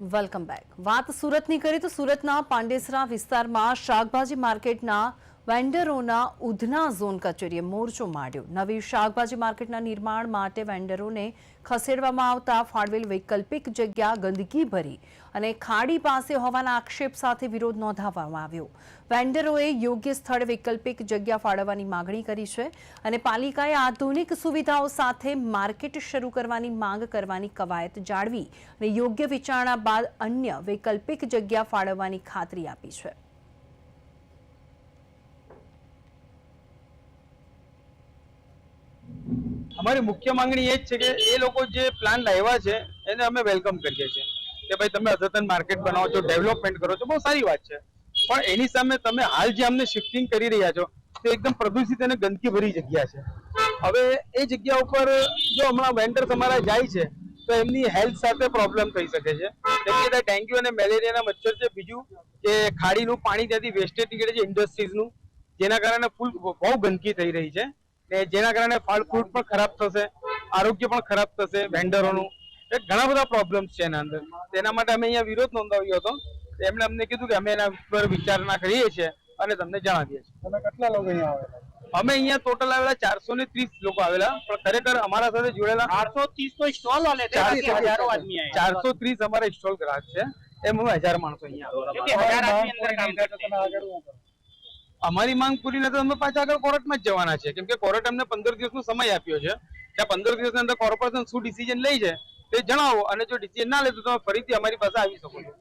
Welcome back વાત સુરતની કરી તો સુરતના પાંડેસરા વિસ્તારમાં શાકભાજી માર્કેટના વેન્ડરોના ઉધના ઝોન કચેરીએ મોરચો માંડ્યો નવી શાકભાજી માર્કેટના નિર્માણ માટે વેન્ડરોને ખસેડવામાં આવતા ફાળવેલ વૈકલ્પિક જગ્યા ગંદકી ભરી અને ખાડી પાસે હોવાના આક્ષેપ સાથે વિરોધ નોંધાવવામાં આવ્યો. વેન્ડરોએ યોગ્ય સ્થળે વૈકલ્પિક જગ્યા ફાળવવાની માગણી કરી છે અને પાલિકાએ આધુનિક સુવિધાઓ સાથે માર્કેટ શરૂ કરવાની માંગ કરવાની કવાયત જાળવી અને યોગ્ય વિચારણા બાદ અન્ય વૈકલ્પિક જગ્યા ફાળવવાની ખાતરી આપી છે. અમારી મુખ્ય માંગણી એ જ છે કે એ લોકો જે પ્લાન લાવ્યા છે, એને અમે વેલકમ કરીએ છીએ. કે ભાઈ તમે અદ્યતન માર્કેટ બનાવો છો ડેવલપમેન્ટ કરો છો, બહુ સારી વાત છે. પણ એની સામે તમે હાલ જે અમને શિફ્ટિંગ કરી રહ્યા છો, તે એકદમ પ્રદૂષિત અને ગંદકી ભરી જગ્યા છે. હવે એ જગ્યા ઉપર જો હમણાં વેન્ડર તમારા જાય છે, તો એમની હેલ્થ સાથે પ્રોબ્લેમ થઈ શકે છે. કેમ ડેન્ગ્યુ અને મેલેરિયાના મચ્છર છે. બીજું કે ખાડીનું પાણી ત્યાંથી વેસ્ટેજ નીકળે છે ઇન્ડસ્ટ્રીઝનું જેના કારણે ફૂલ બહુ ગંદકી થઈ રહી છે. ને જેના કારણે ફળ ફ્રૂટ પણ ખરાબ થશે આરોગ્ય પણ ખરાબ થશે વેન્ડરોનું એટલે ઘણા બધા પ્રોબ્લેમ્સ છે એના અંદર. તેના માટે અમે અહીંયા વિરોધ નોંધાવ્યો હતો. એમણે અમને કીધું કે અમે એના પર વિચારણા કરીએ છીએ અને તમને જણાવીએ છીએ. તમે કેટલા લોકો અહીંયા આવેલા? અમે અહીંયા ટોટલ આવેલા ચારસો ને ત્રીસ લોકો આવેલા પણ ખરેખર અમારા સાથે જોડેલા આઠસો ત્રીસ નો સ્ટોલ ચારસો ત્રીસ અમારા સ્ટોલ ગ્રાહક છે. એમ હજાર માણસો અહીંયા અમારી માંગ પૂરી નથી, અમે પાછા આગળ કોર્ટમાં જ જવાના છે કેમ કે કોર્ટ અમને પંદર દિવસનો સમય આપ્યો છે. ત્યાં પંદર દિવસની અંદર કોર્પોરેશન શું ડિસિઝન લઈ છે તે જણાવો અને જો ડિસિઝન ના લે તો તમે ફરીથી અમારી પાસે આવી શકો છો.